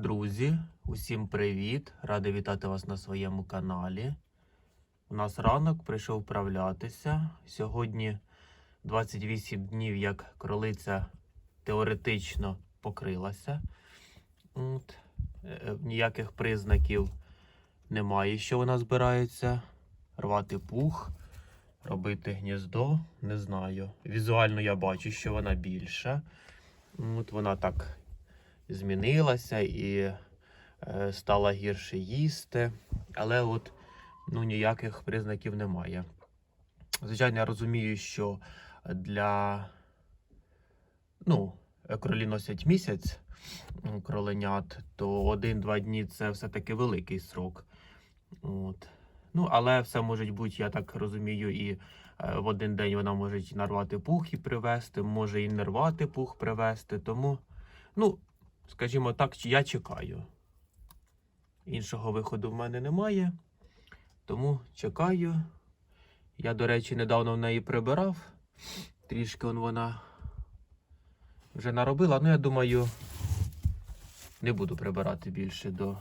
Друзі, усім привіт! Радий вітати вас на своєму каналі. У нас ранок прийшов вправлятися. Сьогодні 28 днів, як кролиця теоретично покрилася. От. Е, Ніяких признаків немає, що вона збирається рвати пух, робити гніздо. Не знаю. Візуально я бачу, що вона більша. От вона так змінилася і е, стала гірше їсти. Але от ну, ніяких признаків немає. Звичайно, я розумію, що для ну, кролі носять місяць кроленят, то один-два дні це все-таки великий срок. От. Ну, але все може бути, я так розумію, і е, в один день вона може і нарвати пух і привезти, може і не рвати пух привезти. Тому, ну, скажімо так, я чекаю. Іншого виходу в мене немає. Тому чекаю. Я, до речі, недавно в неї прибирав. Трішки он вона вже наробила. Ну, я думаю, не буду прибирати більше до.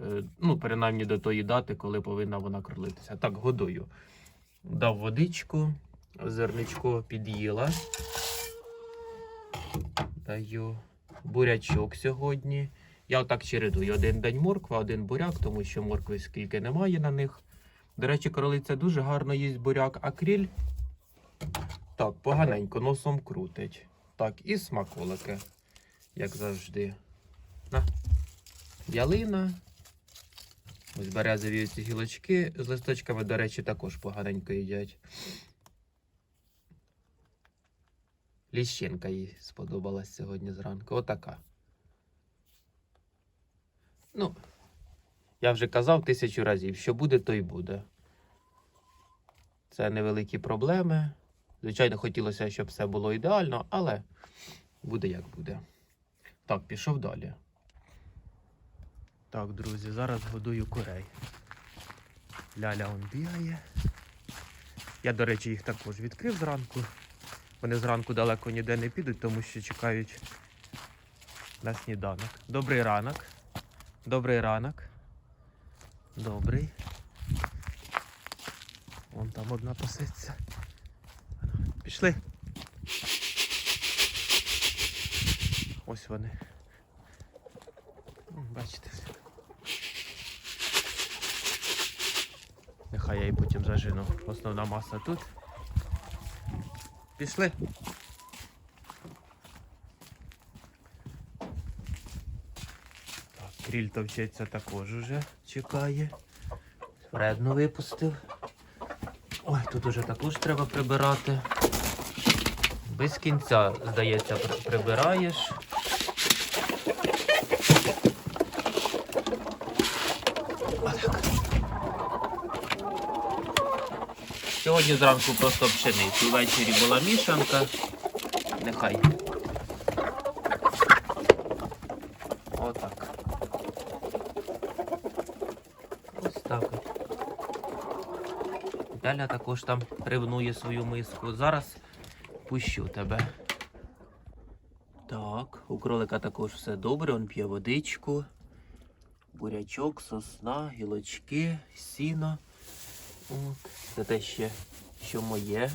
е, Ну, принаймні до тої дати, коли повинна вона кролитися. Так, годую. Дав водичку, зерничко під'їла. Даю бурячок сьогодні. Я отак чередую. Один день морква, один буряк, тому що моркви скільки немає на них. До речі, кролиця дуже гарно їсть буряк, а кріль так, поганенько носом крутить. Так, і смаколики, як завжди. На. Ялина. Ось березові ці гілочки з листочками, до речі, також поганенько їдять. Ліщинка їй сподобалась сьогодні зранку. Отака. Ну, я вже казав тисячу разів, що буде, то й буде. Це невеликі проблеми. Звичайно, хотілося, щоб все було ідеально, але буде як буде. Так, пішов далі. Так, друзі, зараз годую курей. Ляля он бігає. Я, до речі, їх також відкрив зранку. Вони зранку далеко ніде не підуть, тому що чекають на сніданок. Добрий ранок. Добрий ранок. Добрий. Вон там одна пасеться. Пішли. Ось вони. Бачите. Нехай я її потім зажину. Основна маса тут. Пішли. Так, кріль товчеться також уже чекає. Вредно випустив. Ой, тут уже також треба прибирати. Без кінця, здається, прибираєш. Сьогодні зранку просто пшеницю. Ввечері була мішанка. Нехай. Отак. Ось так. Даля також там ревнує свою миску. Зараз пущу тебе. Так, у кролика також все добре, він п'є водичку, бурячок, сосна, гілочки, сіно. Це те ще, що моє.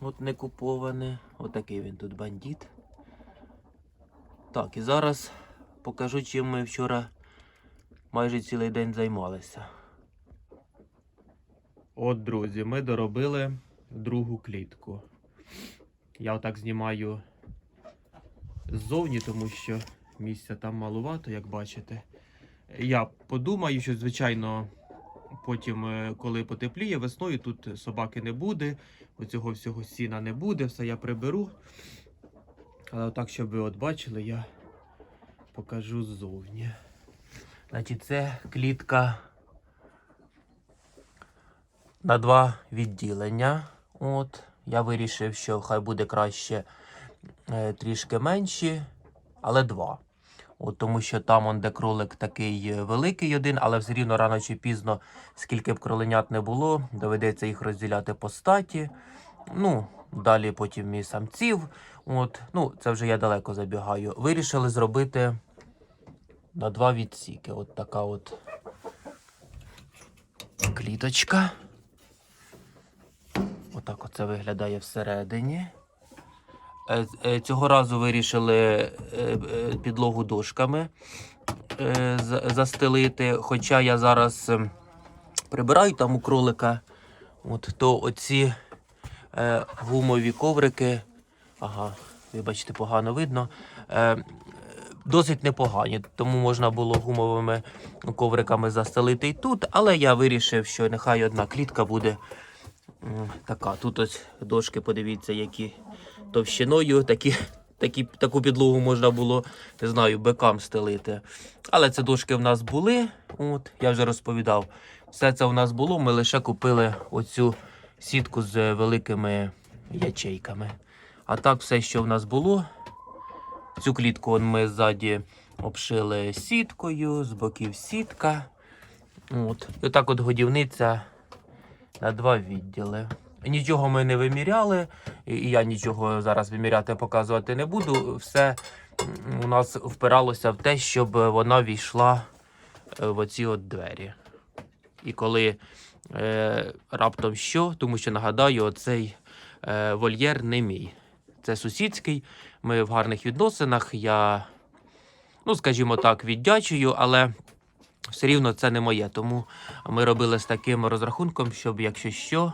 От не куповане. Отакий він тут бандит. Так, і зараз покажу, чим ми вчора майже цілий день займалися. От, друзі, ми доробили другу клітку. Я отак знімаю ззовні, тому що місця там малувато, як бачите. Я подумаю, що, звичайно, потім, е, коли потепліє, весною тут собаки не буде, оцього всього сіна не буде, все я приберу. Але отак, щоб ви от бачили, я покажу ззовні. Значить, це клітка на два відділення. От. Я вирішив, що хай буде краще е, трішки менші, але два. От, тому що там, де кролик такий е, великий один, але все рівно рано чи пізно, скільки б кроленят не було, доведеться їх розділяти по статі. Ну, далі потім і самців. От, ну, це вже я далеко забігаю. Вирішили зробити на два відсіки. От така от кліточка. Отак оце виглядає всередині. Е, е, Цього разу вирішили е, підлогу дошками застелити. Хоча я зараз е, прибираю там у кролика, от, то оці гумові коврики, ага, вибачте, погано видно. Досить непогані, тому можна було гумовими ковриками застелити і тут, але я вирішив, що нехай одна клітка буде така. Тут ось дошки, подивіться, які товщиною, такі, такі, таку підлогу можна було, не знаю, бикам стелити. Але це дошки в нас були, от, я вже розповідав. Все це в нас було, ми лише купили оцю сітку з великими ячейками. А так, все, що в нас було, цю клітку ми ззаді обшили сіткою, з боків сітка. От. І отак от годівниця на два відділи. Нічого ми не виміряли, і я нічого зараз виміряти показувати не буду. Все у нас впиралося в те, щоб вона війшла е, в оці от двері. І коли е, раптом що, тому що нагадаю, оцей е, вольєр не мій. Це сусідський. Ми в гарних відносинах. Я, ну скажімо так, віддячую, але все рівно це не моє. Тому ми робили з таким розрахунком, щоб якщо що,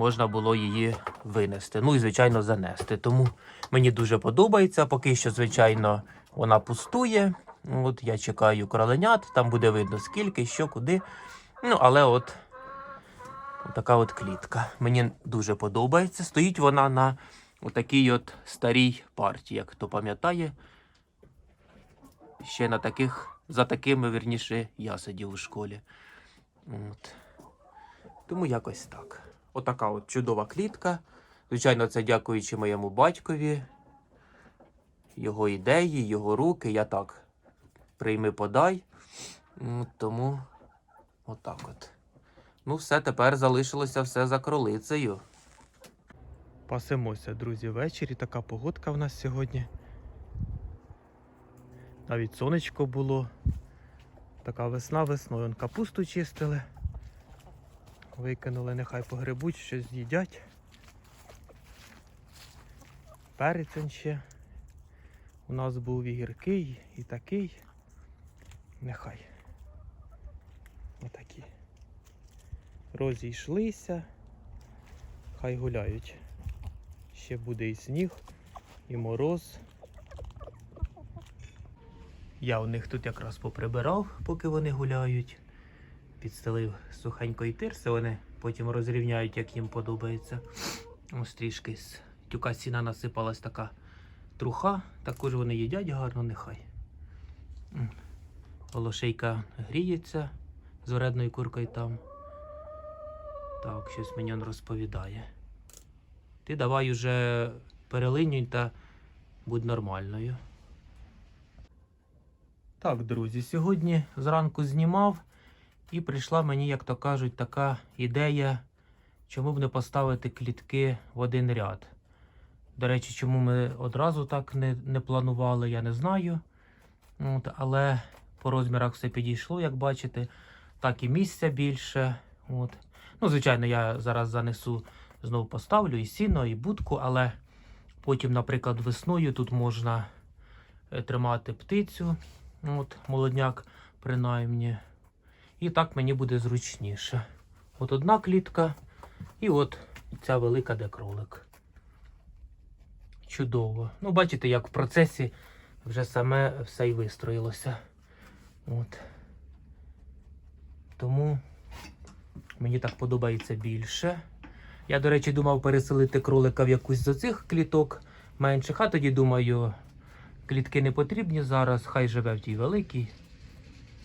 можна було її винести. Ну і, звичайно, занести. Тому мені дуже подобається. Поки що, звичайно, вона пустує. От я чекаю кроленят, там буде видно скільки, що, куди. Ну, але от така от клітка. Мені дуже подобається. Стоїть вона на такій от старій партії, як хто пам'ятає. Ще на таких, за такими, вірніше, я сидів у школі. От. Тому якось так. Отака от чудова клітка. Звичайно, це дякуючи моєму батькові, його ідеї, його руки. Я так прийми подай. Тому отак от. Ну, все, тепер залишилося все за кролицею. Пасемося, друзі, ввечері. Така погодка в нас сьогодні. Навіть сонечко було. Така весна весною. Капусту чистили. Викинули, нехай погребуть, щось з'їдять. Перець ще. У нас був і гіркий, і такий. Нехай. Отакі. Розійшлися. Хай гуляють. Ще буде і сніг, і мороз. Я у них тут якраз поприбирав, поки вони гуляють. Підстелив сухенької тирси, вони потім розрівняють, як їм подобається. Ось трішки з тюка сіна насипалась така труха, також вони їдять гарно, нехай. М. Гріється з вредною куркою там. Так, щось мені він розповідає. Ти давай уже перелинюй та будь нормальною. Так, друзі, сьогодні зранку знімав і прийшла мені, як то кажуть, така ідея, чому б не поставити клітки в один ряд. До речі, чому ми одразу так не, не планували, я не знаю. От, але по розмірах все підійшло, як бачите. Так і місця більше. От. Ну, звичайно, я зараз занесу, знову поставлю і сіно, і будку, але потім, наприклад, весною тут можна е, тримати птицю, от, молодняк, принаймні. І так мені буде зручніше. От одна клітка, і от ця велика, де кролик. Чудово. Ну, бачите, як в процесі вже саме все й вистроїлося. От. Тому мені так подобається більше. Я, до речі, думав переселити кролика в якусь з оцих кліток менших, а тоді думаю, клітки не потрібні зараз, хай живе в тій великій.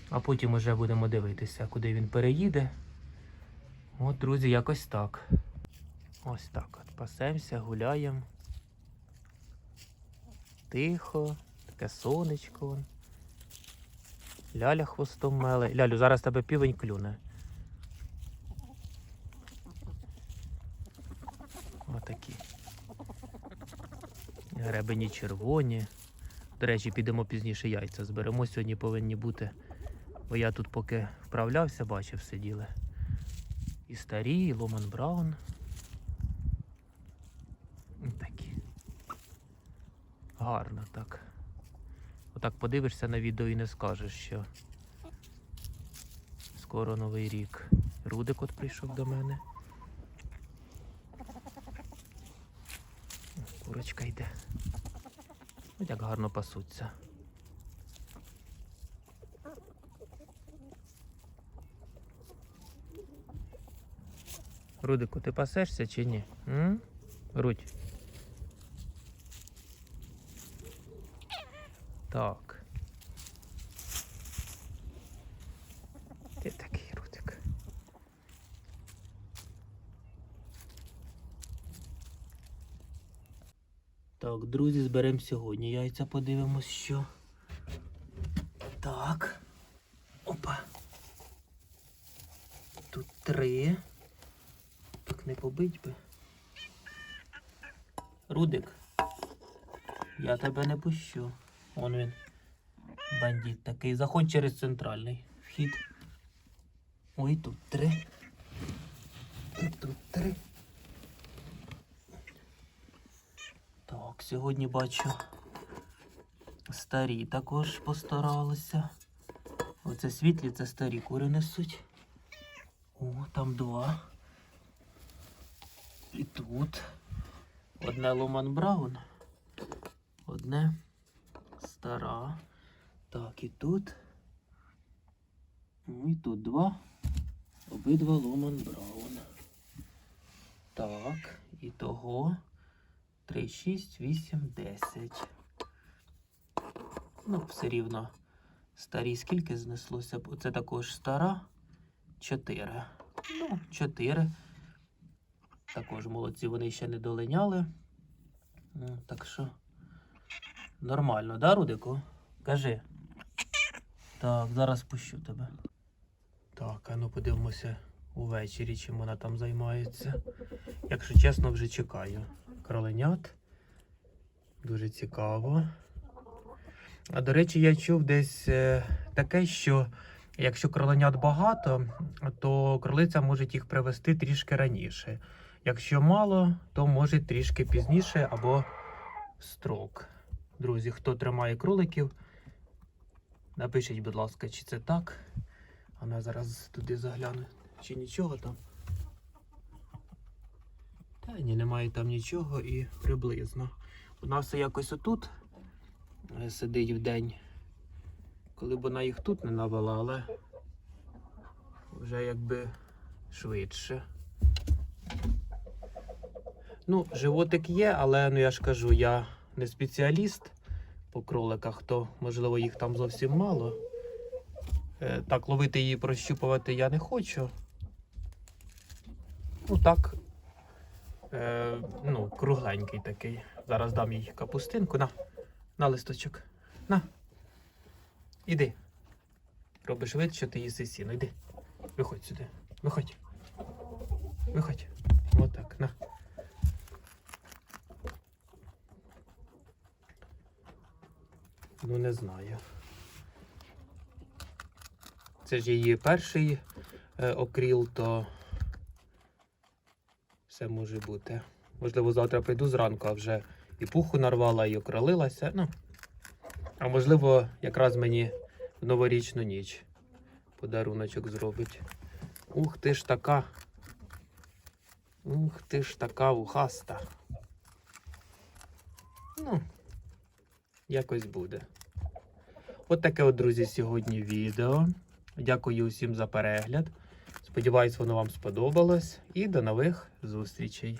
А потім уже будемо дивитися, куди він переїде. От, друзі, якось так. Ось так от. Пасемося, гуляємо. Тихо, таке сонечко. Ляля хвостом меле. Лялю, зараз тебе півень клюне. Отакі. Гребені червоні, До речі, підемо пізніше яйця зберемо. Сьогодні повинні бути. Бо я тут поки вправлявся, бачив, сиділи. І старі, і Ломан Браун. Такі. Гарно так. Отак подивишся на відео і не скажеш, що скоро новий рік. Рудик от прийшов до мене. Курочка йде. Ось як гарно пасуться. Рудику, ти пасешся чи ні? М? Рудь. Так. Ти такий Рудик. Так, друзі, зберемо сьогодні яйця, подивимось, що. Так. Опа. Тут три. Так побить би. Рудик. Я тебе не пущу. Вон він. Бандит такий. Заходь через центральний вхід. Ой, тут три. Тут три. Так, сьогодні бачу. Старі також постаралися. Оце світлі, це старі кури несуть. О, там два. І тут. Одне Ломан Браун. Одне стара. Так, і тут. Ну, І тут два. Обидва Ломан Браун. Так, і того. 3, 6, 8, 10. Ну, все рівно. Старі скільки знеслося? б? Це також стара. 4. Ну, 4. Також молодці, вони ще не долиняли. Ну, так що. Нормально, да, Рудику? Кажи. Так, зараз пущу тебе. Так, а ну подивимося увечері, чим вона там займається. Якщо чесно, вже чекаю. Кроленят. Дуже цікаво. А до речі, я чув десь е, таке, що якщо кроленят багато, то кролиця може їх привезти трішки раніше. Якщо мало, то може трішки пізніше або строк. Друзі, хто тримає кроликів, напишіть, будь ласка, чи це так. А я зараз туди загляну, чи нічого там. Та ні, немає там нічого і приблизно. Вона все якось отут е, сидить в день. Коли б вона їх тут не навела, але вже якби швидше. Ну, животик є, але ну я ж кажу, я не спеціаліст по кроликах, то можливо їх там зовсім мало. Е, Так, ловити її, прощупувати я не хочу. Ну так, е, ну, кругленький такий. Зараз дам їй капустинку. На, на листочок. На. Іди. Робиш вид, що ти їси сіно. Іди. Виходь сюди. Виходь. Отак, на. Ну, не знаю. Це ж її перший е, окріл, то все може бути. Можливо, завтра прийду зранку, а вже і пуху нарвала, і окролилася. Ну, а можливо, якраз мені в новорічну ніч подаруночок зробить. Ух ти ж така. Ух ти ж така вухаста. Ну, якось буде. От таке от, друзі, сьогодні відео. Дякую усім за перегляд. Сподіваюсь, воно вам сподобалось. І до нових зустрічей.